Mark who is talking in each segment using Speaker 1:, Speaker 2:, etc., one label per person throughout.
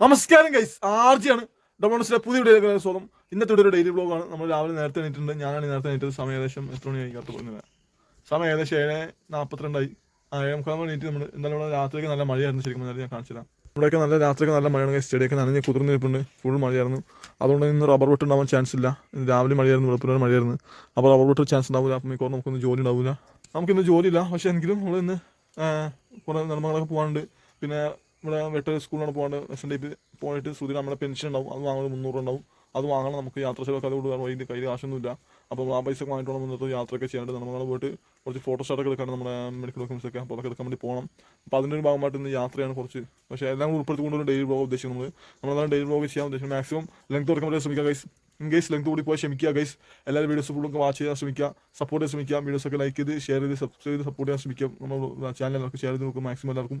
Speaker 1: നമസ്കാരം ഗൈസ് ആർജിയാണ് ഡൊമോണസിലെ പുതിയ വീഡിയോ സ്വാഗതം. ഇന്നത്തെ ഒരു ഡെയിലി വ്ലോഗാണ് നമ്മൾ രാവിലെ നേരത്തെ എണീറ്റിട്ടുണ്ട്. ഞാനാണ് നേരത്തെ എണീറ്റത്. സമയം ഏകദേശം എത്ര മണി കഴിക്കാത്ത പോകുന്നത് സമയം ഏകദേശം ഏഴ് നാൽപ്പത്തിരണ്ടായി ആ ഏഴ് മുക്കാൽ എണീറ്റ് നമ്മൾ എന്തായാലും ഇവിടെ രാത്രിക്ക് നല്ല മഴയായിരുന്നു. ശരിക്കും പറഞ്ഞാൽ ഞാൻ കാണിച്ചു തരാം ഇവിടെയൊക്കെ നല്ല രാത്രിക്ക് നല്ല മഴയാണ് ഗൈസ് ചെടിയൊക്കെ നനഞ്ഞ് കുതിർന്ന് നിൽപ്പുണ്ട്. ഫുൾ മഴയായിരുന്നു. അതുകൊണ്ട് ഇന്ന് റബ്ബർ വെട്ട് ഉണ്ടാവാൻ ചാൻസ് ഇല്ല. രാവിലെ മഴയായിരുന്നു വെളുപ്പിലാണ് മഴയായിരുന്നു. അപ്പോൾ റബ്ബർ വെട്ട് ചാൻസ് ഉണ്ടാവില്ല അപ്പം മിക്കവാറും നമുക്കൊന്നും ജോലി ഉണ്ടാവില്ല നമുക്കിന്ന് ജോലിയില്ല പക്ഷേ എങ്കിലും നമ്മൾ ഇന്ന് കുറേ നിർമ്മങ്ങളൊക്കെ പോകാനുണ്ട്. പിന്നെ ഇവിടെ വെട്ട സ്കൂളിലാണ് പോകാണ്ട് എസ് എൻ ഡി പി പോയിട്ട് ശ്രുതി നമ്മുടെ പെൻഷൻ ഉണ്ടാവും. അത് വാങ്ങണം മുന്നൂറ് ഉണ്ടാവും. അത് വാങ്ങണം നമുക്ക് യാത്ര ചിലവൊക്കെ അതുകൊണ്ട് കൊടുക്കാൻ വൈകിട്ട് കയ്യിൽ കാശൊന്നുമില്ല. അപ്പോൾ ആ പൈസ വാങ്ങിയിട്ട് ഇന്നത്തെ യാത്രയൊക്കെ ചെയ്യേണ്ടത് നമ്മൾ പോയിട്ട് കുറച്ച് ഫോട്ടോഷോട്ടൊക്കെ എടുക്കാണ്ട് നമ്മുടെ മെഡിക്കൽ ഡോക്യുമെൻസ് ഒക്കെ അപ്പോൾ അതൊക്കെ എടുക്കാൻ വേണ്ടി പോകണം. അപ്പോൾ അതിന്റെ ഒരു ഭാഗമായിട്ട് ഇന്ന് യാത്രയാണ് കുറച്ച്. പക്ഷേ എല്ലാം കൂടി ഉൾപ്പെടുത്തിക്കൊണ്ട് ഒരു ഡെയിലി ബ്ലോഗ് ഉദ്ദേശിക്കുന്നത് നമ്മൾ അതാണ് ഡെയിലി ബ്ലോഗ് ചെയ്യാൻ ഉദ്ദേശിക്കുന്നത് മാക്സിമം ലെങ്ത് കൊടുക്കാൻ വേണ്ടി ശ്രമിക്കുക ഗൈസ് ഇൻ കേസ് ലെങ്ത് കൂടി പോയി ക്ഷമിക്കുക ഗൈസ് എല്ലാവരും വീഡിയോസ് ഫുള്ളൊക്കെ വാച്ച് ചെയ്യാൻ ശ്രമിക്കുക സപ്പോർട്ട് ചെയ്യാൻ ശ്രമിക്കുക. വീഡിയോസ് ഒക്കെ ലൈക്ക് ചെയ്ത് ഷെയർ ചെയ്ത് സബ്സ്ക്രൈബ് ചെയ്ത് സപ്പോർട്ട് ചെയ്യാൻ ശ്രമിക്കുക. നമ്മൾ ചാനൽ എല്ലാവർക്കും ഷെയർ ചെയ്ത് നോക്കും മാക്സിമം എല്ലാവർക്കും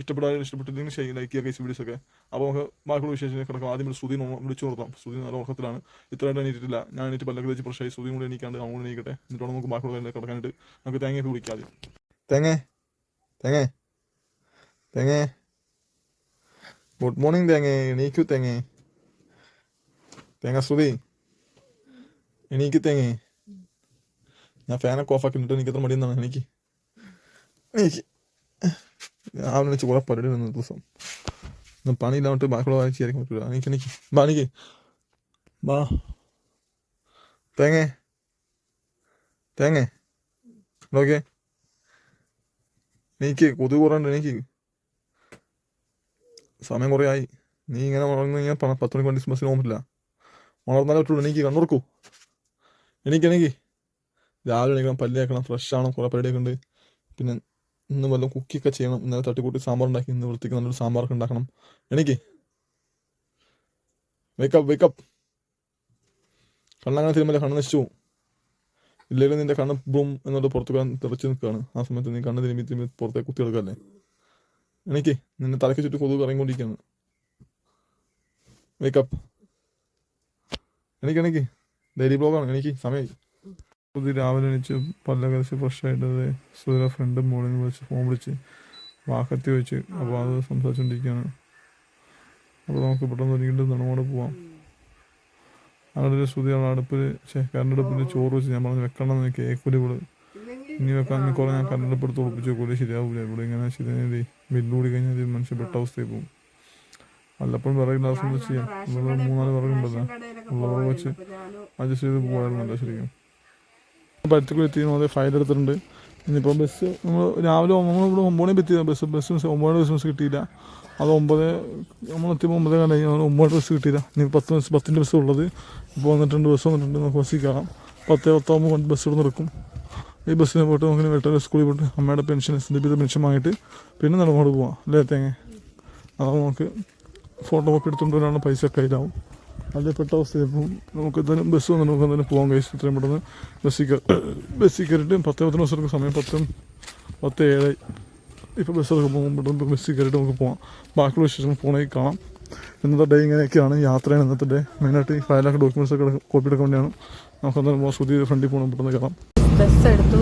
Speaker 1: ഇഷ്ടപ്പെടാനും ഇഷ്ടപ്പെട്ടില്ലെങ്കിൽ ഷെയർ ലൈക്ക് ചെയ്യുക കേസ് വീഡിയോസ് ഒക്കെ. അപ്പോൾ നമുക്ക് ബാക്കിയുള്ള വിശേഷം കിടക്കാം. ആദ്യം സ്തുതി വിളിച്ചു കൊടുക്കാം സ്തുതി നല്ല ഉറക്കത്തിലാണ്. ഇത്രയായിട്ട് എണീറ്റിട്ടില്ല. ഞാൻ എണീറ്റ് പല്ലൊക്കെ വെച്ച് പ്രശ്നമായി സ്തുതി കൂടി എണീക്കാണ്ട് അവൻ എണീക്കട്ടെ. എന്നിട്ട് നമുക്ക് ബാക്കിയുള്ള കിടക്കാനായിട്ട് നമുക്ക് തേങ്ങയൊക്കെ വിളിക്കാം ആദ്യം. തേങ്ങ തേങ്ങ തേങ്ങ. ഗുഡ് മോർണിംഗ് തേങ്ങ. എണീക്കൂ തേങ്ങ. തേങ്ങ സ്തുതി എണീക്കു തേങ്ങ. ഞാൻ ഫാനൊക്കെ ഓഫാക്കി എന്നിട്ട് എനിക്ക് എത്ര മടിയെന്നാണ് എനിക്ക് എനിക്ക് രാവിലെ വെച്ച് കുറെ പരിപാടി വന്ന ദിവസം. ഇന്ന് പണിയില്ലാണ്ട് ബാക്കിയുള്ള വായിച്ച് ആയിരിക്കും പറ്റില്ല എനിക്ക് എനിക്ക് ബാ ബാ. തേങ്ങ. തേങ്ങ. ഓക്കെ എനിക്ക് എനിക്ക് സമയം കുറേ ആയി. നീ ഇങ്ങനെ വളർന്നു ഞാൻ പത്ത് മണിക്ക് വണ്ടി ബസ്സിന് പോകാൻ പറ്റില്ല വളർന്നാലേ പറ്റുള്ളൂ. എനിക്ക് കണ്ണുറക്കൂ. എനിക്ക് എനിക്ക് രാവിലെ എണീക്കണം പല്ല് ഫ്രഷ് ആണ് കുറേ പരിപാടിയൊക്കെ ഉണ്ട്. പിന്നെ ഇന്ന് വല്ലതും കുക്കിയൊക്കെ ചെയ്യണം. ഇന്നലെ തട്ടിക്കൂട്ടി സാമ്പാർ ഉണ്ടാക്കി ഇന്ന് വൃത്തിക്ക് നല്ലൊരു സാമ്പാറൊക്കെ ഉണ്ടാക്കണം. എനിക്ക് വേക്കപ്പ് വേക്കപ്പ് കണ്ണങ്ങനെ തിരുമല കണ്ണ് നശിച്ചു ഇല്ലെങ്കിൽ നിന്റെ കണ്ണ് ബ്രൂം എന്നോട് പുറത്തു തെറിച്ച് നിൽക്കുകയാണ്. ആ സമയത്ത് നീ കണ്ണ് തിരുമ്പി തിരുമ്പി പുറത്തേക്ക് കുത്തി എടുക്കല്ലേ എനിക്ക് നിന്നെ തലയ്ക്ക് ചുറ്റും കൊതുക് ഇറങ്ങിക്കൊണ്ടിരിക്കുകയാണ് വേക്കപ്പ് എനിക്ക് എനിക്ക് ഡെയിലി ബ്ലോഗാണ് എനിക്ക് സമയമായി പുതിയ രാവിലെ എണീച്ച് പല്ല കരച്ച് ഫ്രഷ് ആയിട്ട് സുധീര ഫ്രണ്ട് മോളിൽ നിന്ന് വിളിച്ച് ഫോൺ വിളിച്ച് വാക്കത്തി വെച്ച്. അപ്പോൾ അത് സംസാരിച്ചുകൊണ്ടിരിക്കുകയാണ് അപ്പോൾ നമുക്ക് പെട്ടെന്ന് ഒരുങ്ങിട്ട് നടന്നോട് പോവാം. അവിടെ ശ്രുതി അവിടെ അടുപ്പിൽ ചേ കറണ്ട് അടുപ്പിൽ ചോറ് വെച്ച് ഞാൻ പറഞ്ഞു വെക്കണം എന്ന് കേൾക്കൂല ഇവിടെ ഇനി വെക്കാൻ കുറെ കുറേ ഞാൻ കറണ്ട് അടുപ്പ് എടുത്ത് ഉറപ്പിച്ച് വെക്കൂല ശരിയാവൂല? ഇവിടെ ഇങ്ങനെ ശരിയായി ബില്ലുകൂടി കഴിഞ്ഞാൽ ഈ മനുഷ്യൻ പെട്ട അവസ്ഥയിൽ പോകും വല്ലപ്പോഴും വിറക് ഗ്ലാസ് വെച്ച് ചെയ്യാം. മൂന്നാൽ വിറകുണ്ടല്ലോ. ഉള്ള വിറക് വെച്ച് അഡ്ജസ്റ്റ് ചെയ്ത് പോയായിരുന്നല്ലോ ശരിക്കും. പരുത്തിക്കുടി എത്തി നമ്മൾ ഫയൽ എടുത്തിട്ടുണ്ട്. ഇനിയിപ്പോൾ ബസ് നമ്മൾ രാവിലെ നമ്മൾ ഇവിടെ ഒമ്പത് മണിക്ക് എത്തിയത് ബസ് ബസ് ഒമ്പത് ബസ് ബസ് കിട്ടിയില്ല. അത് ഒമ്പത് നമ്മൾ എത്തിയപ്പോൾ ഒമ്പത് കണ്ടു നമ്മൾ ഒമ്പത് ബസ് കിട്ടിയില്ല. ഇനി പത്ത് ബസ് പത്തിന്റെ ബസ് ഉള്ളത്. ഇപ്പോൾ വന്നിട്ടുണ്ട് ബസ് വന്നിട്ടുണ്ട്. നമുക്ക് ബസ്സിൽ കയറാം പത്ത് പത്താകുമ്പോൾ ബസ് ഇവിടെ നിൽക്കും ഈ ബസ്സിന് പോയിട്ട് നമുക്ക് വെട്ട സ്കൂളിൽ പോയിട്ട് അമ്മയുടെ പെൻഷൻ എസ് ഡി പെൻഷൻ വാങ്ങിയിട്ട് പിന്നെ നടന്നോട് പോവാം. അല്ലേ തേങ്ങ? അതാകുമ്പോൾ നമുക്ക് ഫോട്ടോ കോപ്പി എടുത്തുകൊണ്ട് വരാനുള്ള പൈസ കയ്യിലാവും. അതിൽ പെട്ട അവസ്ഥയിൽ ചിലപ്പം നമുക്ക് എന്തായാലും ബസ് വന്നിട്ട് നമുക്ക് എന്തായാലും പോകാൻ കഴിച്ചു ഇത്രയും പെട്ടെന്ന് ബസ്സിൽ ബസ്സിൽ കയറിയിട്ട് പത്ത് പത്തിന് എടുക്കുന്ന സമയം പത്തും പത്ത് ഏഴായി ഇപ്പോൾ ബസ് എടുക്കാൻ പോകും പെട്ടെന്ന് ബസ്സിൽ കയറിയിട്ട് നമുക്ക് പോകാം ബാക്കിയുള്ള വിശേഷം ഫോണിൽ കാണാം. ഇന്നത്തെ ഡേ ഇങ്ങനെയൊക്കെയാണ് യാത്രയാണ് ഇന്നത്തെ ഡേ മെയിനായിട്ട് ഈ ഫയലൊക്കെ ഡോക്യുമെന്റ്സ് ഒക്കെ കോപ്പി എടുക്കാൻ വേണ്ടിയാണ്. നമുക്ക് എന്തായാലും പോകാം സുധീർ ഫ്രണ്ടിൽ പോകണം പെട്ടെന്ന് കയറാം
Speaker 2: ബസ് എടുത്തു.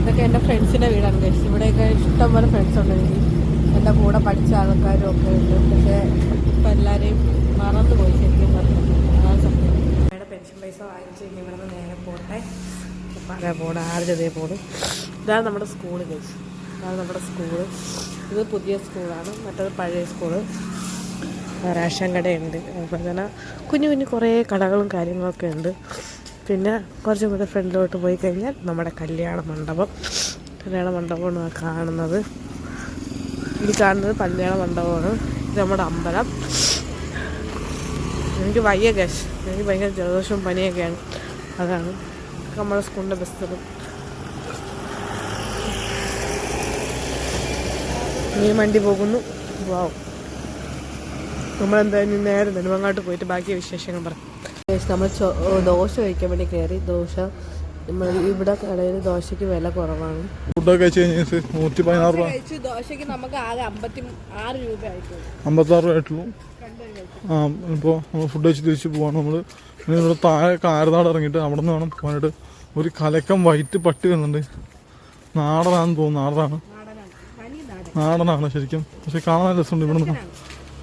Speaker 2: ഇതൊക്കെ എന്റെ ഫ്രണ്ട്സിന്റെ വീടാണ് ഇവിടെയൊക്കെ ഇഷ്ടംപോലെ ഫ്രണ്ട്സ് ഉണ്ട് എനിക്ക്. എന്റെ കൂടെ പഠിച്ച ആൾക്കാരും ഒക്കെ ഉണ്ട്. പക്ഷേ ഇപ്പം എല്ലാവരെയും മറന്നു പോയി ശരിക്കും പറഞ്ഞു. അതാണ് സത്യം അമ്മയുടെ പെൻഷൻ പൈസ വാങ്ങിച്ച് കഴിഞ്ഞ് ഇവിടെ നിന്ന് നേരെ പോട്ടെ. പല പോണ ആരുടെ പോണു. ഇതാണ് നമ്മുടെ സ്കൂൾ കഴിച്ചു ഇതാണ് നമ്മുടെ സ്കൂൾ ഇത് പുതിയ സ്കൂളാണ് മറ്റത് പഴയ സ്കൂൾ റേഷൻ കടയുണ്ട്. അതുപോലെ തന്നെ കുഞ്ഞു കുഞ്ഞു കുറേ കടകളും കാര്യങ്ങളൊക്കെ ഉണ്ട്. പിന്നെ കുറച്ചും കൂടെ ഫ്രണ്ടിലോട്ട് പോയി കഴിഞ്ഞാൽ നമ്മുടെ കല്യാണ മണ്ഡപം. കല്യാണ മണ്ഡപമാണ് കാണുന്നത്. ഇത് കാണുന്നത് കല്യാണ മണ്ഡപമാണ്. ഇത് നമ്മുടെ അമ്പലം. എനിക്ക് വയ്യ ഗസ് എനിക്ക് ഭയങ്കര ജലദോഷവും പനിയൊക്കെയാണ്. അതാണ് നമ്മുടെ സ്കൂളിന്റെ ബസ്സുകളും ഈ വണ്ടി പോകുന്നു. വാവ് നമ്മളെന്തായാലും നേരെ നെടുമങ്ങാട്ട് പോയിട്ട് ബാക്കി വിശേഷങ്ങൾ പറയാം നമ്മൾ ദോശ കഴിക്കാൻ വേണ്ടി കയറി ദോശ ഇവിടെ കടയിൽ ദോശയ്ക്ക് വില കുറവാണ്.
Speaker 1: ഫുഡൊക്കെ കഴിച്ച് കഴിഞ്ഞ് നൂറ്റി പതിനാറ് രൂപ.
Speaker 2: കഴിച്ചു ദോശയ്ക്ക് നമുക്ക് ആകെ അമ്പത്തി ആറ് രൂപ
Speaker 1: അമ്പത്താറ് രൂപ ആയിട്ടുള്ളൂ. ആ ഇപ്പോൾ നമ്മൾ ഫുഡ് കഴിച്ച് തിരിച്ച് പോവാണ്. നമ്മൾ ഇവിടെ താഴെ കാരനാട് ഇറങ്ങിയിട്ട് അവിടെ നിന്ന് വേണം പോകാനായിട്ട്. ഒരു കലക്കം വൈറ്റ് പട്ടി വരുന്നുണ്ട്. നാടനാണെന്ന് തോന്നുന്നു. നാടനാണ്.
Speaker 2: നാടനാണ്.
Speaker 1: ശരിക്കും. പക്ഷെ കാണാൻ രസമുണ്ട് ഇവിടെ നിന്ന്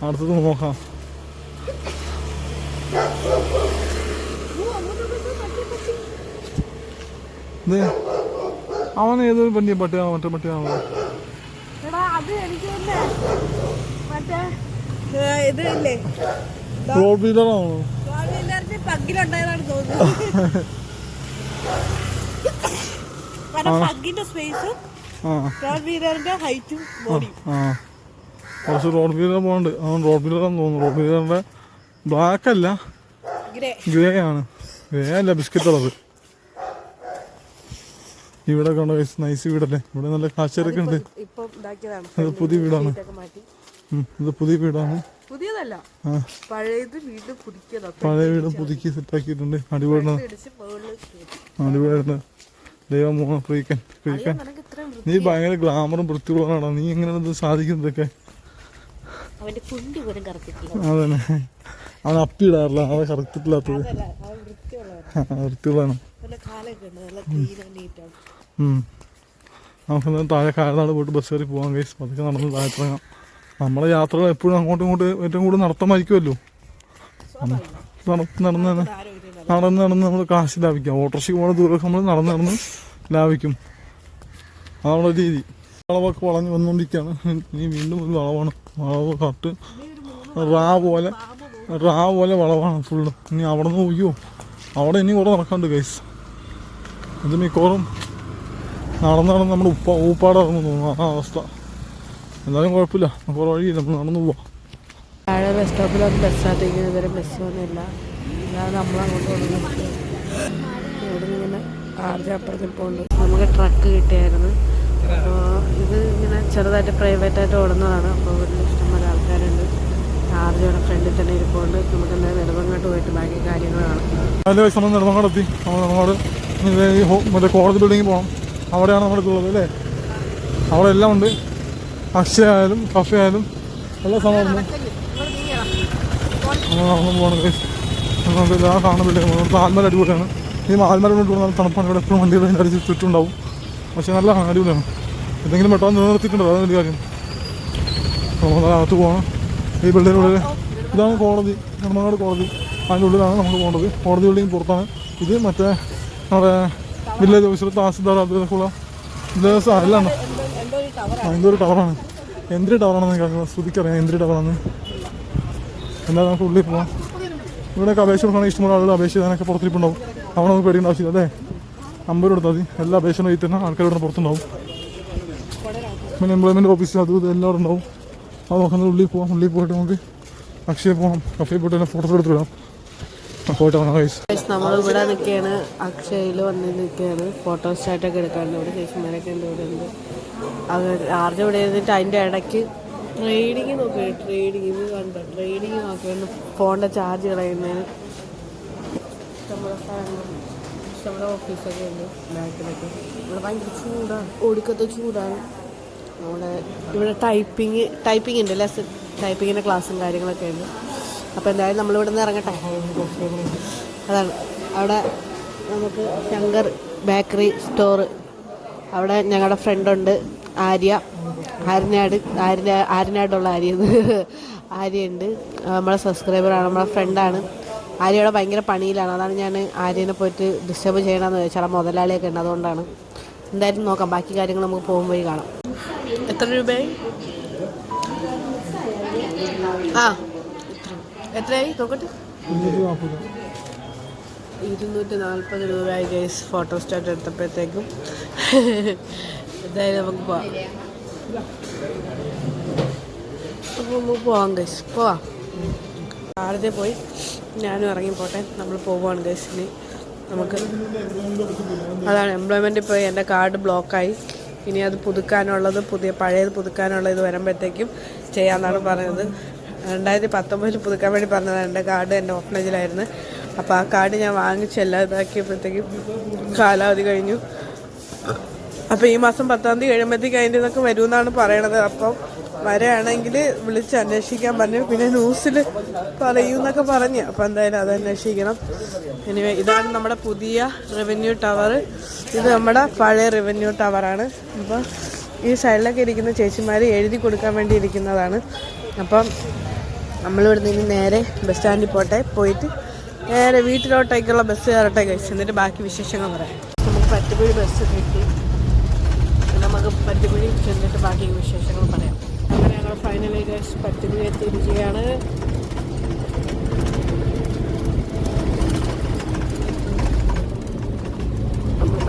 Speaker 1: അടുത്തത് നോക്കാം. ഇത് അവൻ ഏതൊരു പണ്ടിയ പട്ടിയാണോ മറ്റേ പട്ടിയാണോ?
Speaker 2: ഇത് ഇല്ലേ?
Speaker 1: റോഡ് വീലറാണോ
Speaker 2: പഗ്ഗിലുണ്ടായതാണ് തോന്നുന്നത് കാരണം പഗ്ഗിന്റെ സ്പേസും റോഡ് വീലറിന്റെ ഹൈറ്റും ബോഡിയും
Speaker 1: കുറച്ച് റോഡ് വീലർ പോകണ്ട് അവൻ റോഡ് വീലറാന്ന് തോന്നുന്നു. റോഡ് വീലറിന്റെ ബ്ലാക്ക് അല്ല
Speaker 2: ഗ്രേ
Speaker 1: ഗ്രേ ആണ്. ഗ്രേ അല്ല ബിസ്ക്കറ്റ് കളർ ഇവിടെ കണ്ട നൈസ് വീടല്ലേ? ഇവിടെ നല്ല കാഴ്ചയൊക്കെ ഉണ്ട്. അത് പുതിയ വീടാണ്. ഇത് പുതിയ വീടാണ്.
Speaker 2: പുതിയതല്ല.
Speaker 1: പഴയ വീട് പുതുക്കി സെറ്റാക്കിയിട്ടുണ്ട്. അടിപൊളിയാണ്. അടിപൊളിയാണ് ദൈവം ഫ്രീക്കൻ
Speaker 2: നിനക്ക്
Speaker 1: നീ ഭയങ്കര ഗ്ലാമറും വൃത്തിയുള്ളതാണോ നീ എങ്ങനെ സാധിക്കുന്നതൊക്കെ? അതന്നെ. അവൻ അപ്പിടാറില്ല. അവൻ കറക്റ്റ്
Speaker 2: ഇല്ലാത്തത് അവൻ വൃത്തിയുള്ളവൻ
Speaker 1: വൃത്തിയുള്ളതാണ്
Speaker 2: കാലൊക്കെ ഉണ്ട്. നല്ല ക്ലീൻ ആൻഡ് നീറ്റാണ്
Speaker 1: ഉം. നമുക്ക് താഴെ കായനാട് പോയിട്ട് ബസ് കയറി പോകാം കേസ് പതുക്കെ നടന്ന് താഴെ ഇറങ്ങാം നമ്മുടെ യാത്രകൾ എപ്പോഴും അങ്ങോട്ടും ഇങ്ങോട്ടും ഏറ്റവും കൂടുതൽ നടത്തമായിരിക്കുമല്ലോ നടന്ന് നടന്ന് നടന്ന് നടന്ന് നമ്മൾ കാശ് ലാഭിക്കാം. ഓട്ടോറിക്ഷയ്ക്ക് പോകുന്ന ദൂരമൊക്കെ നമ്മൾ നടന്ന് നടന്ന് ലാഭിക്കും. അതാണ് രീതി. വളവൊക്കെ വളഞ്ഞ് വന്നുകൊണ്ടിരിക്കുകയാണ് ഇനി വീണ്ടും ഒരു വളവാണ്. വളവ് കറക്റ്റ് റാ പോലെ റാ പോലെ വളവാണ് ഫുള്ള് ഇനി അവിടെ നിന്ന് പോയോ അവിടെ ഇനി കുറേ നടക്കാണ്ട് ഗൈസ് ഇത് മിക്കവാറും നടന്ന് നടന്ന് നമ്മുടെ ഉപ്പ ഊപ്പാടാണെന്ന് തോന്നുന്നു ആ അവസ്ഥ. എന്നാലും കുഴപ്പമില്ല. അപ്പോൾ വഴി നമ്മൾ നടന്നു പോവാം.
Speaker 2: താഴെ ബസ് സ്റ്റോപ്പിലൊന്നും ബസ് സ്റ്റാർട്ടിങ് ഇതുവരെ ബസ് ഒന്നുമില്ല അല്ലാതെ നമ്മളങ്ങോട്ട് കൊണ്ടുവന്നു ഇവിടെ ഇങ്ങനെ ആർജ് അപ്പുറത്ത് പോകുന്നുണ്ട് നമുക്ക് ട്രക്ക് കിട്ടിയായിരുന്നു. അപ്പോൾ ഇത് ഇങ്ങനെ ചെറുതായിട്ട് പ്രൈവറ്റായിട്ട് ഓടുന്നതാണ്. അപ്പോൾ ഇവിടെ ഇഷ്ടംപോലെ ആൾക്കാരുണ്ട്. ആർജയുടെ ഫ്രണ്ടിൽ തന്നെ ഇരിപ്പുണ്ട്. നമുക്ക് എന്തായാലും നെടുമങ്ങോട്ട് പോയിട്ട് ബാക്കി
Speaker 1: കാര്യങ്ങളാണ് നമ്മൾ നെടുമങ്ങാട് എത്തി. നമ്മൾ നെടുമങ്ങാട് മറ്റേ കോടതി ബിൽഡിങ്ങിൽ പോകണം അവിടെയാണ് നമ്മുടെ ഇതുള്ളത് അല്ലേ? അവിടെ എല്ലാം ഉണ്ട് അക്ഷയ ആയാലും കഫേ ആയാലും എല്ലാ സമയം നമ്മൾ നടന്നു പോകണം. നമുക്ക് എല്ലാ കാണുന്ന ഇവിടുത്തെ അടിപൊളിയാണ്. ഈ ആൽമര കൊണ്ട് നല്ല തണുപ്പാണ്. ഇവിടെ എപ്പോഴും വണ്ടികൾ അതിന്റെ അടിച്ച് ചുറ്റുണ്ടാവും പക്ഷേ നല്ല അടിപൊളിയാണ്. എന്തെങ്കിലും പെട്ടെന്ന് നിലനിർത്തിയിട്ടുണ്ടോ അതാണ് കാര്യം. നമ്മൾ അകത്ത് പോകണം ഈ ബിൽഡിങ്ങിനുള്ളിൽ ഇതാണ് കോടതി. നെടുമങ്ങാട് കോടതി. അതിന്റെ ഉള്ളിലാണ് നമ്മൾ പോകേണ്ടത്. കോടതി ബിൽഡിംഗ് പുറത്താണ്. ഇത് മറ്റേ നമ്മുടെ village officer tahsildar
Speaker 2: Abdullah tower
Speaker 1: ആ, എന്തൊരു ടവറാണ്. എന്തൊരു ടവറാണെന്ന് എനിക്ക് ശ്രുതിക്കറിയാം എന്തൊരു ടവറാണ്. എന്താ നമുക്ക് ഉള്ളിൽ പോവാം. ഇവിടെയൊക്കെ അപേക്ഷ കൊടുക്കണം ഇഷ്ടമുള്ള ആളുകൾ അപേക്ഷ ചെയ്യാനൊക്കെ പുറത്തിരിപ്പുണ്ടാവും. അവിടെ നമുക്ക് പേടിക്കേണ്ട ആവശ്യമില്ല അല്ലേ? അമ്പത് കൊടുത്താൽ മതി. എല്ലാ അപേക്ഷയും എഴുതി തന്നെ ആൾക്കാർ ഇവിടെ പുറത്തുണ്ടാവും. പിന്നെ എംപ്ലോയ്മെന്റ് ഓഫീസ് അതും ഇത് എല്ലാം ഉണ്ടാവും. അത് നോക്കുന്നത് ഉള്ളിൽ പോവാം. ഉള്ളിൽ പോയിട്ട് നമുക്ക് അക്ഷയ പോകാം കഫേ പോയിട്ട് തന്നെ ഫോട്ടോ എടുത്ത് വിടാം. ആ,
Speaker 2: നമ്മളിവിടെ നിൽക്കുകയാണ്. അക്ഷയയിൽ വന്ന് നിൽക്കുകയാണ്. ഫോട്ടോ സ്റ്റാറ്റൊക്കെ എടുക്കാറുണ്ട് ഇവിടെ ചേച്ചിമാരൊക്കെ ഉണ്ട് ഇവിടെ ഉണ്ട്. അവർ ആർജ് ഇവിടെ ഇരുന്നിട്ട് അതിന്റെ ഇടയ്ക്ക് ട്രേഡിങ് നോക്കി. ട്രേഡിങ് ഇത് കണ്ട? ട്രേഡിങ് നോക്കിയാണ് ഫോണിന്റെ ചാർജ് കളയുന്നതിന് നമ്മുടെ നമ്മുടെ ഓഫീസൊക്കെ ഉണ്ട്. ബാക്കിലൊക്കെ. ഇവിടെ ഭയങ്കര ചൂടാണ് ഒടുക്കത്തെ ചൂടാണ്. നമ്മുടെ ഇവിടെ ടൈപ്പിങ് ടൈപ്പിംഗ് ഉണ്ട് അല്ലേ ടൈപ്പിങ്ങിന്റെ ക്ലാസ്സും കാര്യങ്ങളൊക്കെ ഉണ്ട്. അപ്പോൾ എന്തായാലും നമ്മളിവിടെ നിന്ന് ഇറങ്ങട്ടെ. അതാണ്. അവിടെ നമുക്ക് ശങ്കർ ബേക്കറി സ്റ്റോർ അവിടെ ഞങ്ങളുടെ ഫ്രണ്ടുണ്ട് ആര്യ. ആര്യനാട് ആര്യ ആര്യനാടുള്ള ആര്യ ആര്യയുണ്ട് നമ്മളെ സബ്സ്ക്രൈബറാണ് നമ്മളെ ഫ്രണ്ടാണ് ആര്യയുടെ ഭയങ്കര പണിയിലാണ്. അതാണ് ഞാൻ ആര്യനെ പോയിട്ട് ഡിസ്റ്റർബ് ചെയ്യണമെന്ന് ചോദിച്ചാൽ മുതലാളിയൊക്കെ ഉണ്ട് അതുകൊണ്ടാണ്. എന്തായാലും നോക്കാം. ബാക്കി കാര്യങ്ങൾ നമുക്ക് പോകുമ്പോൾ കാണാം. എത്ര രൂപയായി? ആ. എത്രയായി? നോക്കട്ടെ.
Speaker 1: ഇരുന്നൂറ്റി നാൽപ്പത്
Speaker 2: രൂപയായി ഗൈസ് ഫോട്ടോ സ്റ്റാറ്റ് എടുത്തപ്പോഴത്തേക്കും. എന്തായാലും നമുക്ക് പോവാം. അപ്പോൾ നമുക്ക് പോവാം ഗൈസ് പോവാം. ആദ്യത്തെ പോയി. ഞാനും ഇറങ്ങി പോട്ടെ. നമ്മൾ പോവുകയാണ് ഗൈസ് ഇനി. നമുക്ക് അതാണ് എംപ്ലോയ്മെന്റ് പോയി എന്റെ കാർഡ് ബ്ലോക്കായി ഇനി അത് പുതുക്കാനുള്ളത് പുതിയ പഴയത് പുതുക്കാനുള്ളത് വരുമ്പോഴത്തേക്കും ചെയ്യാമെന്നാണ് പറഞ്ഞത് രണ്ടായിരത്തി പത്തൊമ്പതിൽ പുതുക്കാൻ വേണ്ടി പറഞ്ഞതാണ്. എന്റെ കാർഡ് എന്റെ ഓഫനേജിലായിരുന്നു അപ്പോൾ ആ കാർഡ് ഞാൻ വാങ്ങിച്ചെല്ലാം ഇതാക്കിയപ്പോഴത്തേക്കും കാലാവധി കഴിഞ്ഞു. അപ്പോൾ ഈ മാസം പത്താം തീയതി കഴിയുമ്പോഴത്തേക്ക് അതിന്റെ ഇതൊക്കെ വരുമെന്നാണ് പറയണത്. അപ്പം വരാണെങ്കിൽ വിളിച്ച് അന്വേഷിക്കാൻ പറഞ്ഞു. പിന്നെ ന്യൂസിൽ പറയൂ എന്നൊക്കെ പറഞ്ഞു. അപ്പോൾ എന്തായാലും അത് അന്വേഷിക്കണം. ഇനി ഇതാണ് നമ്മുടെ പുതിയ റവന്യൂ ടവർ ഇത് നമ്മുടെ പഴയ റവന്യൂ ടവറാണ് അപ്പോൾ ഈ സൈഡിലൊക്കെ ഇരിക്കുന്ന ചേച്ചിമാർ എഴുതി കൊടുക്കാൻ വേണ്ടി ഇരിക്കുന്നതാണ്. അപ്പം നമ്മളിവിടെ നിന്ന് നേരെ ബസ് സ്റ്റാൻഡിൽ പോട്ടെ. പോയിട്ട് നേരെ വീട്ടിലോട്ടേക്കുള്ള ബസ് കയറട്ടെ കഴിച്ചു എന്നിട്ട് ബാക്കി വിശേഷങ്ങൾ പറയാം. നമുക്ക് പറ്റുപുഴി ബസ് കിട്ടി. നമുക്ക് പറ്റുപുഴി ചെന്നിട്ട് ബാക്കി വിശേഷങ്ങൾ പറയാം. അങ്ങനെ ഞങ്ങൾ ഫൈനലി കഴിച്ച് പറ്റുപുഴി എത്തിയിരിക്കുകയാണ്. നമ്മൾ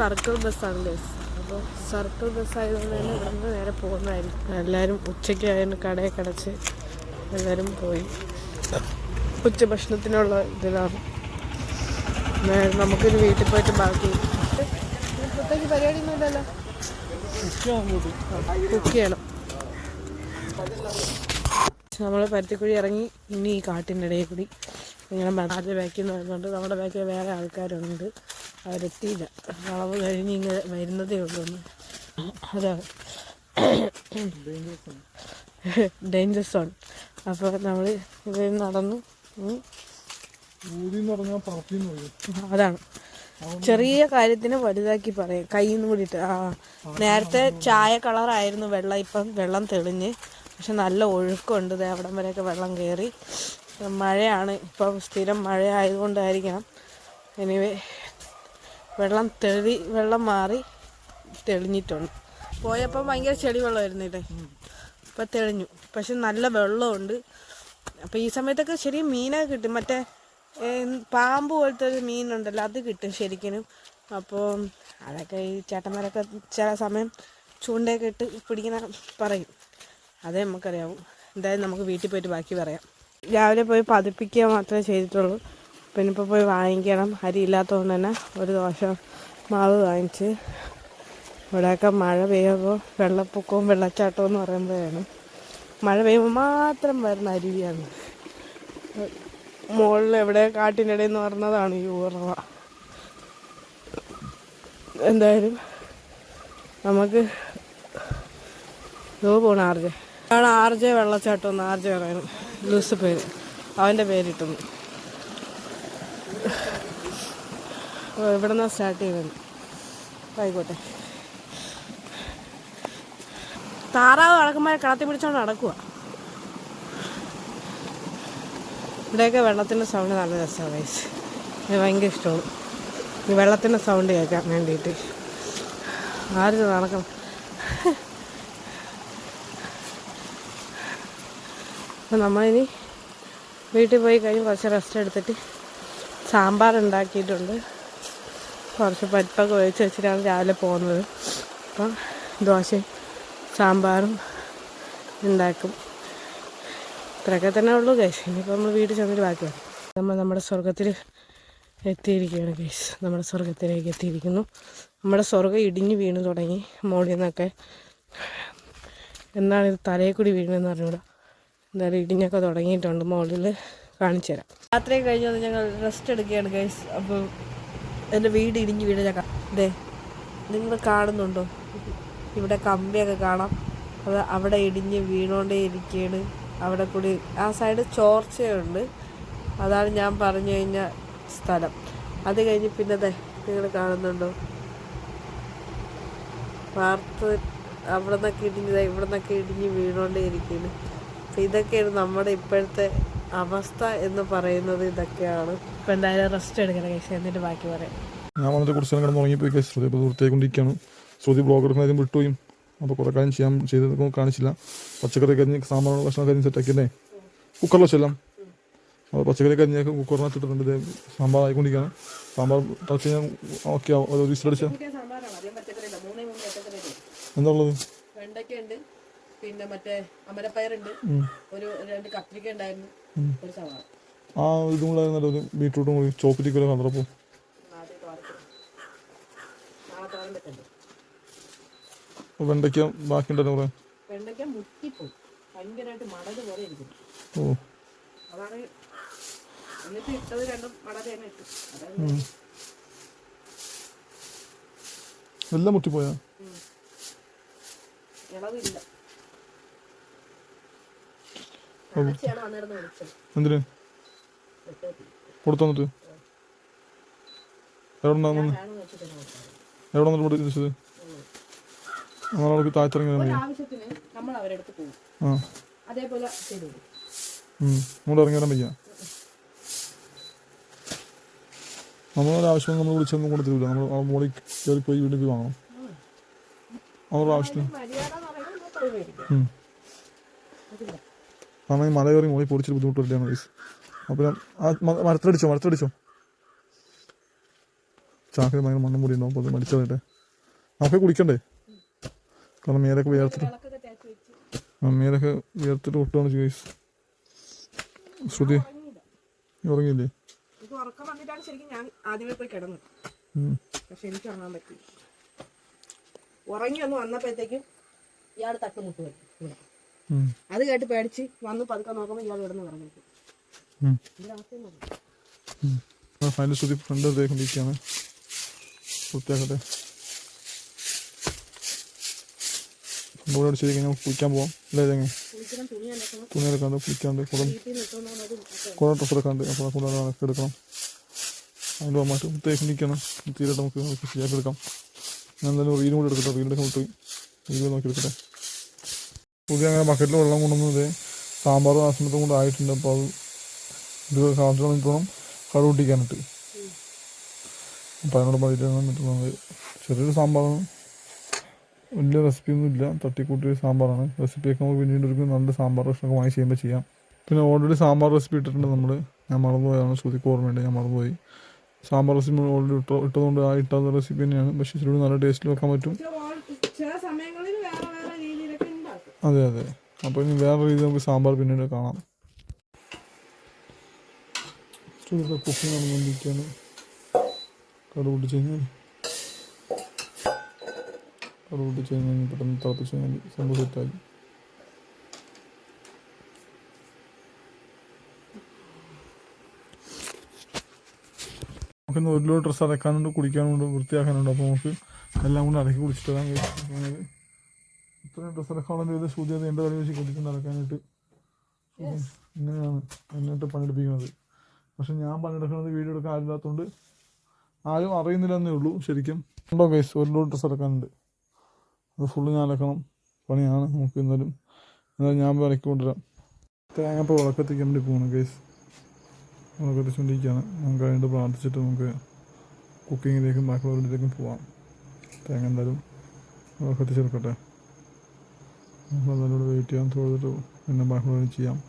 Speaker 2: സർക്കിൾ ബസ്സാണ് ഗൈസ് അപ്പോൾ സർക്കിൾ ബസ് ആയതുകൊണ്ട് തന്നെ ഇവിടെ നിന്ന് നേരെ പോകുന്നതായിരിക്കും. എല്ലാവരും ഉച്ചയ്ക്ക് ആയതിന് കടയെ കടച്ച് എല്ലാവരും പോയി. ഉച്ചഭക്ഷണത്തിനുള്ള ഇതിലാണ്. നമുക്കൊരു വീട്ടിൽ പോയിട്ട് ബാക്കി പ്രത്യേകിച്ച് പരിപാടിയൊന്നും ഇല്ലല്ലോ. കുക്ക് ചെയ്യണം. നമ്മൾ പരുത്തിക്കുഴി ഇറങ്ങി ഇനി ഈ കാട്ടിന്റെ ഇടയിൽ കൂടി ഇങ്ങനെ മണാലിന്റെ ബാക്കിൽ വരുന്നുണ്ട്. നമ്മുടെ ബാക്കിൽ വേറെ ആൾക്കാരുണ്ട്. അവരെത്തിയില്ല. അളവ് കഴിഞ്ഞ് ഇങ്ങനെ വരുന്നതേ ഉള്ളൂ. അതാണ് ഡേഞ്ചർ സോൺ അപ്പോൾ നമ്മൾ ഇത് നടന്നു. അതാണ്. ചെറിയ കാര്യത്തിന് വലുതാക്കി പറയും. കയ്യിൽ നിന്ന് കൂടിയിട്ട്. ആ നേരത്തെ ചായ കളറായിരുന്നു വെള്ളം. ഇപ്പം വെള്ളം തെളിഞ്ഞ്. പക്ഷെ നല്ല ഒഴുക്കുണ്ട്. ദേ അവിടം വരെയൊക്കെ വെള്ളം കയറി മഴയാണ്. ഇപ്പം സ്ഥിരം മഴ ആയതുകൊണ്ടായിരിക്കണം. എനിവേ വെള്ളം തെളി വെള്ളം മാറി തെളിഞ്ഞിട്ടുണ്ട്. പോയപ്പോൾ ഭയങ്കര ചെളി വെള്ളമായിരുന്നു ഇല്ലേ ഇപ്പം തെളിഞ്ഞു. പക്ഷെ നല്ല വെള്ളമുണ്ട്. അപ്പോൾ ഈ സമയത്തൊക്കെ ശരിക്കും മീനൊക്കെ കിട്ടും. മറ്റേ പാമ്പ് പോലത്തെ ഒരു മീനുണ്ടല്ലോ അത് കിട്ടും ശരിക്കും അപ്പോൾ അതൊക്കെ ഈ ചേട്ടന്മാരൊക്കെ ചില സമയം ചൂണ്ടയൊക്കെ ഇട്ട് പിടിക്കുന്ന പറയും. അതേ നമുക്കറിയാവൂ. എന്തായാലും നമുക്ക് വീട്ടിൽ പോയിട്ട് ബാക്കി പറയാം. രാവിലെ പോയി പതിപ്പിക്കുക മാത്രമേ ചെയ്തിട്ടുള്ളൂ. പിന്നെ ഇപ്പോൾ പോയി വാങ്ങിക്കണം. അരി ഇല്ലാത്തതുകൊണ്ട് തന്നെ ഒരു ദോശ മാവ് വാങ്ങിച്ച് ഇവിടെയൊക്കെ മഴ പെയ്യുമ്പോൾ വെള്ളപ്പൊക്കവും വെള്ളച്ചാട്ടവും എന്ന് പറയുമ്പോഴാണ്. മഴ പെയ്യുമ്പോൾ മാത്രം വരുന്ന അരുവിയാണ്. മുകളിൽ എവിടെ കാട്ടിനിടയിൽ നിന്ന് പറഞ്ഞതാണ് ഈ ഊർവ എന്തായാലും നമുക്ക് ഇതോ പോണ ആർജെ ആണ് ആർജെ വെള്ളച്ചാട്ടം എന്ന് ആർജെ പറയുന്നത്. ലൂസ് പേര്. അവന്റെ പേരിട്ടുന്നു ഇവിടെ നിന്നാണ് സ്റ്റാർട്ട് ചെയ്യുന്നത് ആയിക്കോട്ടെ. താറാവ് നടക്കുമ്പോൾ കളത്തി പിടിച്ചോണ്ട് നടക്കുക ഇവിടെയൊക്കെ വെള്ളത്തിന്റെ സൗണ്ട് നല്ല രസമാണ് ഗൈസ് എനിക്ക് ഭയങ്കര ഇഷ്ടമാണ്. ഈ വെള്ളത്തിന്റെ സൗണ്ട് കേൾക്കാൻ വേണ്ടിയിട്ട്. ആരും നടക്കണം? അപ്പം നമ്മളിനി വീട്ടിൽ പോയി കഴിഞ്ഞ് കുറച്ച് റെസ്റ്റ് എടുത്തിട്ട് സാമ്പാർ ഉണ്ടാക്കിയിട്ടുണ്ട്. കുറച്ച് പരിപ്പൊക്കെ ഒഴിച്ച് വെച്ചിട്ടാണ് രാവിലെ പോകുന്നത്. അപ്പം ദോശയും സാമ്പാറും ഉണ്ടാക്കും ഇത്രയൊക്കെ തന്നെ ഉള്ളൂ ഗൈസ് ഇനിയിപ്പോൾ നമ്മൾ വീട് ചെന്നിട്ട് ബാക്കി വരും. നമ്മൾ നമ്മുടെ സ്വർഗത്തിൽ എത്തിയിരിക്കുകയാണ് ഗൈസ് നമ്മുടെ സ്വർഗത്തിലേക്ക് എത്തിയിരിക്കുന്നു. നമ്മുടെ സ്വർഗം ഇടിഞ്ഞു വീണ് തുടങ്ങി മോളിൽ നിന്നൊക്കെ. എന്നാണ് ഇത് തലയിൽ കൂടി വീണെന്ന് പറഞ്ഞുകൂടാ എന്തായാലും ഇടിഞ്ഞൊക്കെ തുടങ്ങിയിട്ടുണ്ട്. മോളിൽ കാണിച്ചു തരാം. രാത്രി കഴിഞ്ഞത് ഞങ്ങൾ റെസ്റ്റ് എടുക്കുകയാണ് ഗൈസ് അപ്പോൾ എന്റെ വീട് ഇടിഞ്ഞു വീണ് ഞാൻ ഇതേ നിങ്ങൾ കാണുന്നുണ്ടോ? ഇവിടെ കമ്പിയൊക്കെ കാണാം. അത് അവിടെ ഇടിഞ്ഞ് വീണോണ്ടേ ഇരിക്കുകയാണ് അവിടെ കൂടി ആ സൈഡ് ചോർച്ചയുണ്ട്. അതാണ് ഞാൻ പറഞ്ഞു കഴിഞ്ഞ സ്ഥലം. അത് കഴിഞ്ഞ് പിന്നെ ദേ നിങ്ങൾ കാണുന്നുണ്ടോ? വാർത്ത് അവിടെ നിന്നൊക്കെ ഇടിഞ്ഞ് ദേ ഇവിടെ നിന്നൊക്കെ ഇടിഞ്ഞ് വീണോണ്ടേ ഇരിക്കുകയാണ് അപ്പം ഇതൊക്കെയാണ് നമ്മുടെ ഇപ്പോഴത്തെ അവസ്ഥ എന്ന് പറയുന്നത് ഇതൊക്കെയാണ്. ഇപ്പം എന്തായാലും റെസ്റ്റ് എടുക്കണം കഴിച്ചാൽ എന്നിട്ട് ബാക്കി പറയാം.
Speaker 1: ഞാൻ വന്നിട്ട് കുറച്ച് നേരം കിടന്ന് ഉറങ്ങിപ്പോയി കഴിച്ചു പൂർത്തിയായിക്കൊണ്ടിരിക്കുകയാണ് ശ്രുതി ബ്ലോഗ് കാര്യം വിട്ടുപോയും. അപ്പോൾ കുറേ കാര്യം ചെയ്യാൻ ചെയ്ത് കാണിച്ചില്ല. പച്ചക്കറി കരിഞ്ഞ് സാമ്പാർ ഭക്ഷണം കരിഞ്ഞ് സെറ്റാക്കിയല്ലേ കുക്കറിൽ വെച്ചെല്ലാം അപ്പോൾ പച്ചക്കറി കരിഞ്ഞൊക്കെ കുക്കറിനകത്ത് ഇട്ടിട്ടുണ്ട്. സാമ്പാർ ആയിക്കൊണ്ടിരിക്കുകയാണ്. സാമ്പാർ ടച്ച് ചെയ്യാൻ ഓക്കെ ഒരു വിസിലടിച്ച
Speaker 2: എന്താണുള്ളത് പിന്നെ മറ്റേ അമരപ്പയറുണ്ട്. ഒരു രണ്ട് കത്തിരിക്ക ഉണ്ടായിരുന്നു. ഒരു സവാള.
Speaker 1: ആ ഇതും കൂടെ ആയിരുന്നല്ലോ. ഒരു ബീട്രൂട്ടും കൂടി. ചോപ്പിലേക്ക് കളറപ്പോൾ വെണ്ടയ്ക്ക ബാക്കി ഉണ്ടായിരുന്നു കുറേ
Speaker 2: വെണ്ടയ്ക്ക മുട്ടിപ്പോയി ഭയങ്കരമായിട്ട് മടൽ പോലെ ഇരിക്കുന്നു.
Speaker 1: ഓ.
Speaker 2: അതാണ് എന്നിട്ട് ഇട്ടത് രണ്ടും മടൽ തന്നെ ഇട്ടു.
Speaker 1: എല്ലാം മുട്ടിപ്പോയാ
Speaker 2: ഇളവില്ല. വിളിച്ചത്.
Speaker 1: എന്തിന്? കൊടുത്തു വന്നിട്ട് എവിടെ എവിടെ വന്നിട്ട് ഇവിടെ നമ്മളവർക്ക് താഴ്ത്തിറങ്ങി
Speaker 2: ആവശ്യത്തിന് നമ്മൾ അവരെടുത്ത് പോകും. അതേപോലെ ചെയ്തു.
Speaker 1: ഇങ്ങോട്ട് ഇറങ്ങി വരാൻ വയ്യ. നമ്മളൊരാവശ്യം നമ്മൾ വിളിച്ചൊന്നും കൊണ്ട് തരില്ല നമ്മൾ ആ മോളിൽ കയറി പോയി വീട്ടിൽ പോയി വാങ്ങണം. അവരുടെ ആവശ്യത്തിന്. കാരണം ഈ മല കയറി മോളിൽ പൊടിച്ചിട്ട് ബുദ്ധിമുട്ട് വരില്ല അപ്പോൾ ആ മരത്തിലടിച്ചോ മരത്തിലടിച്ചോ? ചാക്കിൽ ഭയങ്കര മണ്ണും മുടി ഉണ്ടാവും അപ്പോൾ അത് മടിച്ചോട്ടെ നമുക്ക് കുടിക്കണ്ടേ? കാരണം മേലൊക്കെ വിയർത്തിട്ട് ആ, മേലൊക്കെ വിയർത്തിട്ട് ഒട്ടാണ് ചോയ്സ് ശ്രുതി
Speaker 2: ഉറങ്ങിയില്ല.
Speaker 1: നീ ഉറങ്ങിയില്ലേ?
Speaker 2: എനിക്ക് ഉറക്കം വന്നിട്ടാണ് ശരിക്കും ഞാൻ ആദ്യമേ പോയി കിടന്നത്.
Speaker 1: ഉം.
Speaker 2: പക്ഷെ എനിക്ക് ഉറങ്ങാൻ പറ്റി. ഉറങ്ങി ഒന്ന് വന്നപ്പോഴത്തേക്കും ഇയാൾ തട്ടുമുട്ട് വരും ഇവിടെ.
Speaker 1: ഉം.
Speaker 2: അത് കേട്ട് പേടിച്ച് വന്ന് പതുക്കെ നോക്കുമ്പോൾ ഇയാൾ ഇവിടെ നിന്ന്
Speaker 1: ഫൈനൽ ശ്രുതി ഫ്രണ്ട് തേക്കൊണ്ടിരിക്കുകയാണ് വൃത്തിയാക്കട്ടെ. അടിച്ച് കഴിഞ്ഞാൽ നമുക്ക് കുളിക്കാൻ പോവാം. അല്ലേ
Speaker 2: തുണി
Speaker 1: എടുക്കാണ്ട് കുളിക്കാണ്ട്
Speaker 2: ഒക്കെ
Speaker 1: കുറേ ഡ്രസ്സ് എടുക്കാണ്ട് അപ്പോൾ കൂടെ കണക്ക് എടുക്കണം. അതിന്റെ മാറ്റി നിൽക്കണം. തീരട്ടെ നമുക്ക് നമുക്ക് ശരിയാക്കി എടുക്കാം. ഞാൻ എന്തായാലും റീലും കൂടി എടുക്കട്ടെ. റീലൊക്കെ വിട്ട് റീൽ നോക്കി എടുക്കട്ടെ. പുതിയ അങ്ങനെ ബക്കറ്റിൽ വെള്ളം കൊണ്ടുവന്നത് സാമ്പാർ ആശ്രമത്തും കൊണ്ട് ആയിട്ടുണ്ട്. അപ്പോൾ അത് ഇത് സാധനം വന്നിട്ട് കട കൂട്ടിക്കാനിട്ട് അപ്പോൾ അതിനോട് പറഞ്ഞിട്ട് വന്നിട്ട് ചെറിയൊരു സാമ്പാറാണ്. വലിയ റെസിപ്പി ഒന്നും ഇല്ല ഒരു സാമ്പാറാണ്. റെസിപ്പിയൊക്കെ നമുക്ക് പിന്നീട് ഒരു നല്ല സാമ്പാർ കഷ്ണമൊക്കെ വാങ്ങി ചെയ്യുമ്പോൾ ചെയ്യാം. പിന്നെ ഓൾറെഡി സാമ്പാർ റെസിപ്പി ഇട്ടിട്ടുണ്ട് നമ്മൾ ഞാൻ മറന്നുപോയാണ് ശ്രുതിക്ക് ഓർമ്മയുണ്ട്. ഞാൻ മറന്നുപോയി. സാമ്പാർ റെസിപ്പി ഓൾറെഡി ഇട്ടോ ഇട്ടതുകൊണ്ട് ആ ഇട്ടാത്ത റെസിപ്പി തന്നെയാണ്. പക്ഷേ ഇച്ചിരി നല്ല ടേസ്റ്റിൽ വെക്കാൻ പറ്റും. അതെ അതെ. അപ്പോൾ ഇനി വേറെ രീതി നമുക്ക് സാമ്പാർ പിന്നീട് കാണാം. കുക്കിംഗ് നടന്നുകൊണ്ടിരിക്കുകയാണ്. കടു പൊട്ടിച്ച് കഴിഞ്ഞാൽ കടു പൊട്ടിച്ച് കഴിഞ്ഞാൽ പെട്ടെന്ന് തിളപ്പിച്ച് കഴിഞ്ഞാൽ സംഭവം സെറ്റായി നമുക്ക് ഇന്ന് ഒരു ലോഡ് ഡ്രസ്സ് അടക്കാനുണ്ട് കുടിക്കാനുണ്ട് വൃത്തിയാക്കാനുണ്ട്. അപ്പോൾ നമുക്ക് എല്ലാം കൂടെ അടക്കി കുടിച്ചിട്ട് വരാൻ കഴിയും ഇത്രയും ഡ്രസ്സ് അടക്കാനുള്ള ഒരു സൂചി അത് എന്റെ തലയിൽ വെച്ച് കുടിക്കാൻ അടക്കാനായിട്ട് ഇങ്ങനെയാണ് എന്നിട്ട് പണിയെടുപ്പിക്കുന്നത്. പക്ഷെ ഞാൻ പണിയെടുക്കുന്നത് വീഡിയോ എടുക്കാൻ ആരില്ലാത്തതുകൊണ്ട് ആരും അറിയുന്നില്ല എന്നേ ഉള്ളൂ ശരിക്കും. ഉണ്ടോ ഗൈസ് ഒരു ലോഡ് ഡ്രസ്സ് അടക്കാനുണ്ട് അത് ഫുള്ള് ഞാൻ അലക്കണം പണിയാണ് നമുക്ക് എന്നാലും എന്നാലും ഞാൻ പോയി തേങ്ങ തേങ്ങപ്പോൾ വിളക്കെത്തിക്കാൻ വേണ്ടി പോകണം ഗൈസ് വിളക്കെത്തിച്ചുകൊണ്ടിരിക്കുകയാണ് നമുക്ക് അതിന്റെ പ്രാർത്ഥിച്ചിട്ട് നമുക്ക് കുക്കിങ്ങിലേക്കും ബാക്കിയുള്ളവരിലേക്കും പോവാം. തേങ്ങ എന്തായാലും വിളക്കെത്തിച്ചെടുക്കട്ടെ നമുക്ക് അതിനോട് വെയിറ്റ് ചെയ്യാൻ തോന്നിട്ട് പിന്നെ ബാക്കിയുള്ളത് ചെയ്യാം.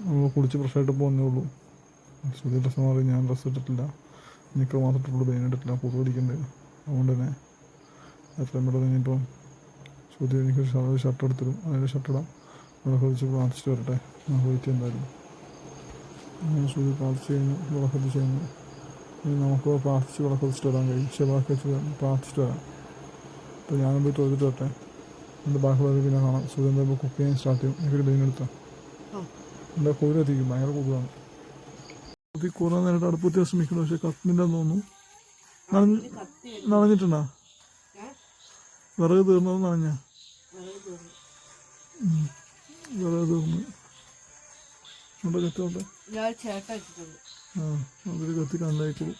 Speaker 1: നമ്മൾ കുളിച്ച് ഫ്രഷായിട്ട് പോകുന്നേ ഉള്ളൂ. ശ്രുതി ഡ്രസ്സ് മാറി ഞാൻ ഡ്രസ്സ് ഇട്ടിട്ടില്ല. നിക്കർ മാത്രമേ ഉള്ളൂ പെയിൻ ഇട്ടിട്ടില്ല. പുതു പിടിക്കണ്ടേ അതുകൊണ്ട് തന്നെ എത്രയും പെട്ടെന്ന് ഇനിയിപ്പോൾ ശ്രുതി എനിക്ക് ഒരു ഷർട്ട് എടുത്തിരും അതിന്റെ ഷർട്ട് ഇടാം. വിളക്ക് വെച്ച് പ്രാർത്ഥിച്ചിട്ട് വരട്ടെ. നമുക്ക് പോയിട്ട് എന്തായാലും. അങ്ങനെ ശ്രുതി പ്രാർത്ഥിച്ച് കഴിഞ്ഞു. വിളക്ക് വെച്ച് കഴിഞ്ഞു. ഇനി നമുക്ക് പ്രാർത്ഥിച്ച് വിളക്ക് വെച്ചിട്ട് വരാൻ കഴിയും ശിവക്ക് വെച്ച് പ്രാർത്ഥിച്ചിട്ട് വരാം. അപ്പോൾ ഞാനും പോയി തൊഴുതിട്ട് വരട്ടെ. എന്റെ ബാക്കിയുള്ളത് പിന്നെ കാണാം. സുഖം കുക്ക് ചെയ്യാൻ സ്റ്റാർട്ട് ചെയ്യും. എനിക്കൊരു ബെയിൻ എടുത്താൽ
Speaker 2: ആ.
Speaker 1: എന്റെ എത്തിക്കും. ഭയങ്കര കൂടുതലാണ് കുറേ നേരത്തെ അടുപ്പത്തി ശ്രമിക്കണം പക്ഷേ കത്തിന്റെ തോന്നുന്നു. നനഞ്ഞിട്ടുണ്ടോ? വിറക് തീർന്നതെന്ന് പറഞ്ഞ വിറക് തീർന്നു. അവിടെ കത്തോട്ടെ ആ അതിൽ കത്തി കണ്ടായിക്കോളും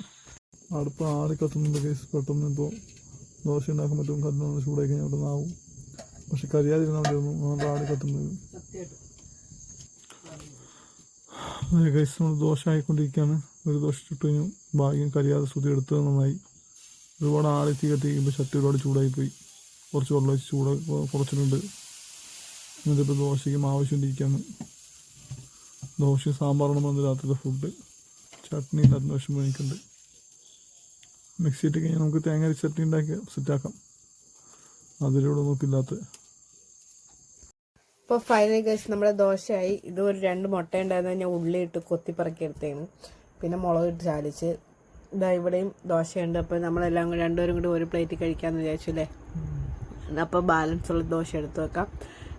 Speaker 1: അടുപ്പ് ആടി കത്തുന്നുണ്ട് കേസ് പെട്ടെന്ന് ഇപ്പോൾ ദോശ ഉണ്ടാക്കാൻ പറ്റും കത്തുന്ന ചൂടായി കഴിഞ്ഞാൽ അവിടെ നിന്നാവും പക്ഷെ കരിയാതിരുന്നാൽ മതിയൊന്നും നമ്മുടെ ആടി കത്തുന്നത്.
Speaker 2: കേസ്
Speaker 1: അതെ ഗൈസ് നമ്മൾ ദോശ ആയിക്കൊണ്ടിരിക്കുകയാണ്. ഒരു ദോശ ചുട്ടു കഴിഞ്ഞു. ഭാഗ്യം കരിയാതെ ശ്രുതി എടുത്തത് നന്നായി. ഒരുപാട് ആളെത്തി കത്തി കഴിയുമ്പോൾ ശക്തി ഒരുപാട് ചൂടായി പോയി കുറച്ച് വെള്ളം ചൂട് കുറച്ചിട്ടുണ്ട്. എന്നിട്ടിപ്പോൾ ദോശയ്ക്ക് ആവശ്യമിരിക്കാന്ന് ദോശ സാമ്പാറാണ് നമ്മൾ രാത്രിയിലെ ഫുഡ് ചട്നി ഇല്ലാത്ത വിഷമം എനിക്കുണ്ട്. മിക്സി ഇട്ട് കഴിഞ്ഞാൽ നമുക്ക് തേങ്ങ ചട്നി ഉണ്ടാക്കി സെറ്റാക്കാം അതിലൂടെ നമുക്കില്ലാത്ത
Speaker 2: ഇപ്പോൾ ഫൈനലി കഴിച്ച് നമ്മുടെ ദോശയായി. ഇത് ഒരു രണ്ട് മുട്ട ഉണ്ടായിരുന്നു. ഞാൻ ഉള്ളി ഇട്ട് കൊത്തി പിന്നെ മുളക് ഇട്ട് ചാലിച്ച്. ഇതാ ഇവിടെയും ദോശയുണ്ട്. അപ്പോൾ നമ്മളെല്ലാം കൂടി രണ്ടുപേരും കൂടി ഒരു പ്ലേറ്റ് കഴിക്കാമെന്ന് വിചാരിച്ചു അല്ലേ? അപ്പോൾ ബാലൻസ് ഉള്ള ദോശ എടുത്ത് വെക്കാം.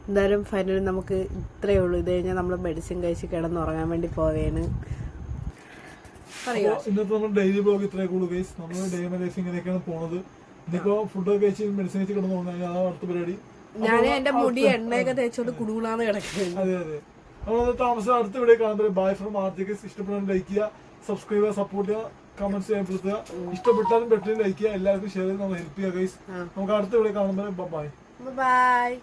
Speaker 2: എന്തായാലും ഫൈനലി നമുക്ക് ഇത്രയേ ഉള്ളൂ. ഇത് കഴിഞ്ഞാൽ നമ്മൾ മെഡിസിൻ കഴിച്ച് കിടന്നുറങ്ങാൻ വേണ്ടി
Speaker 1: ഇന്നത്തെ നമ്മൾ ഡെയിലി ബ്ലോഗ് കൂടുതൽ നമ്മൾ ഡെയിലി ലൈഫ് ഇങ്ങനെയൊക്കെയാണ് പോണത്. കഴിച്ച് മെഡിസിൻ കഴിച്ച് കിടന്നു പോകുന്നത് അതാണ് അടുത്ത പരിപാടി.
Speaker 2: ഞാൻ എന്റെ മുടി എണ്ണയൊക്കെ തേച്ചോണ്ട് കുടുകുളാന്ന് കിടക്കുന്നത്
Speaker 1: അതെ അതെ. നമ്മളത് താമസം അടുത്ത വീഡിയോ കാണാൻ ബൈ ഫ്രം ആർജിക്ക് ഇഷ്ടപ്പെടാൻ ലൈക്ക് ചെയ്യുക സബ്സ്ക്രൈബ് ചെയ്യുക സപ്പോർട്ട് ചെയ്യുക. കമന്റ്സ് ചെയ്യപ്പെടുത്തുക ഇഷ്ടപ്പെട്ടാലും പെട്ടെന്ന് ലൈക്ക് ചെയ്യുക. എല്ലാവർക്കും ഷെയർ ചെയ്ത് നമ്മൾ ഹെൽപ്പ് ചെയ്യുക ഗൈസ് നമുക്ക് അടുത്ത വീഡിയോ കാണുമ്പോൾ ബൈ
Speaker 2: ബൈ